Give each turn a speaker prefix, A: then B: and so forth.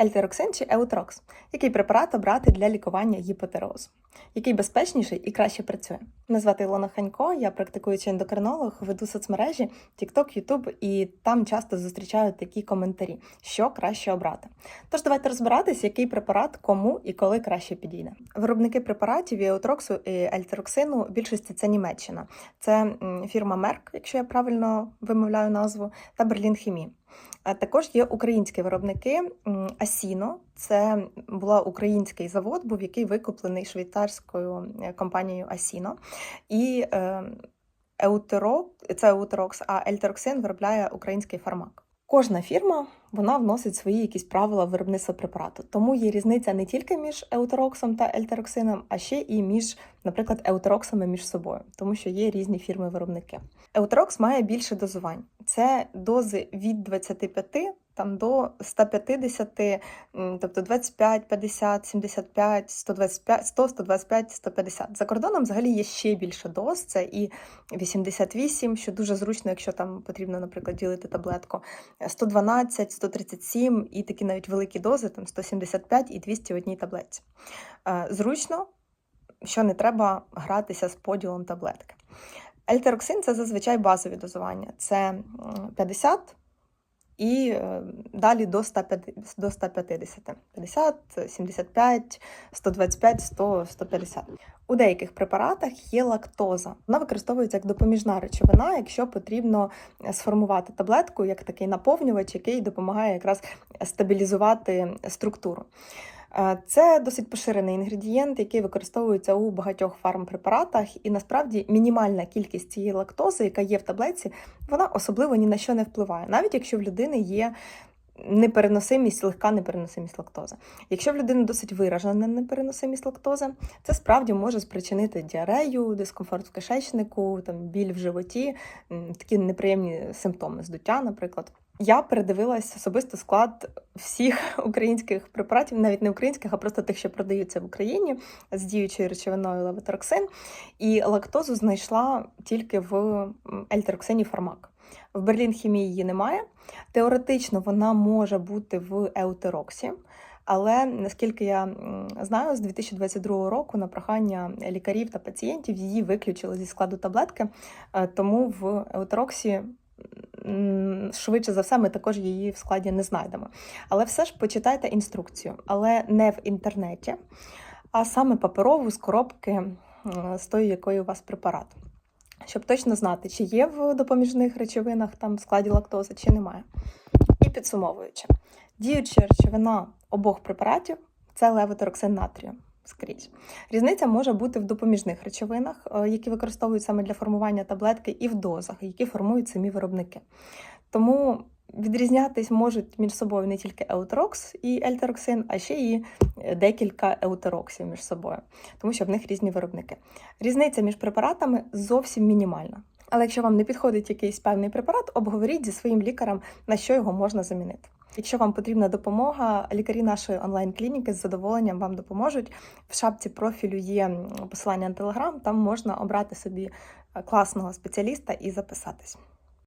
A: Ельтероксин чи Еутрокс, який препарат обрати для лікування гіпотерозу, який безпечніший і краще працює. Мене звати Ілона Ханько, я практикуючий ендокринолог, веду соцмережі TikTok, YouTube, і там часто зустрічаю такі коментарі, що краще обрати. Тож давайте розбиратись, який препарат кому і коли краще підійде. Виробники препаратів Еутроксу і Ельтероксину більшості це Німеччина. Це фірма Merck, якщо я правильно вимовляю назву, та Берлін Хімі. Також є українські виробники Асіно. Це була український завод, був який викуплений швейцарською е, компанією Асіно. І Еутерок, це Еутерокс, а Ельтероксин виробляє український фармак. Кожна фірма вона вносить свої якісь правила виробництва препарату. Тому є різниця не тільки між еутероксом та ельтероксином, а ще і між, наприклад, еутероксами між собою, тому що є різні фірми-виробники. Еутерокс має більше дозувань. Це дози від 25 там до 150, м, тобто 25, 50, 75, 125, 100, 125, 150. За кордоном взагалі є ще більше доз, це і 88, що дуже зручно, якщо там потрібно, наприклад, ділити таблетку, 112, 137 і такі навіть великі дози, там 175 і 200 в одній таблетці. Е, Зручно, що не треба гратися з поділом таблетки. Ельтероксин це зазвичай базові дозування. Це 50 і е, далі до 150, до 150. 50, 75, 125, 100, 150. У деяких препаратах є лактоза. Вона використовується як допоміжна речовина, якщо потрібно сформувати таблетку як такий наповнювач, який допомагає якраз стабілізувати структуру. Е, Це досить поширений інгредієнт, який використовується у багатьох фармпрепаратах, і насправді мінімальна кількість цієї лактози, яка є в таблетці, вона особливо ні на що не впливає, навіть якщо в людини є непереносимість, легка непереносимість лактози. Якщо в людини досить виражена непереносимість лактози, це справді може спричинити діарею, дискомфорт в кишечнику, там біль в животі, такі неприємні симптоми здуття, наприклад. Я передивилась особисто склад всіх українських препаратів, навіть не українських, а просто тих, що продаються в Україні з діючою речовиною левотероксин. І лактозу знайшла тільки в ельтероксині фармак. В Берлін хімії її немає. Теоретично вона може бути в еутероксі. Але наскільки я знаю, з 2022 року на прохання лікарів та пацієнтів її виключили зі складу таблетки, е, тому в еутероксі швидше за все ми також її в складі не знайдемо. Але все ж почитайте інструкцію, але не в інтернеті, а саме паперову з коробки з тої, якої у вас препарат. Щоб точно знати, чи є в допоміжних речовинах там в складі лактози, чи немає. І підсумовуючи, діюча речовина обох препаратів це левотероксин натрію скрізь. Різниця може бути в допоміжних речовинах, е, які використовують саме для формування таблетки, і в дозах, які формують самі виробники. Тому відрізнятись можуть між собою не тільки еутерокс і ельтероксин, а ще і е, декілька еутероксів між собою, тому що в них різні виробники. Різниця між препаратами зовсім мінімальна. Але якщо вам не підходить якийсь певний препарат, обговоріть зі своїм лікарем, на що його можна замінити. Якщо вам потрібна допомога, лікарі нашої онлайн-клініки з задоволенням вам допоможуть. В шапці профілю є посилання на телеграм, там можна обрати собі е, класного спеціаліста і записатись.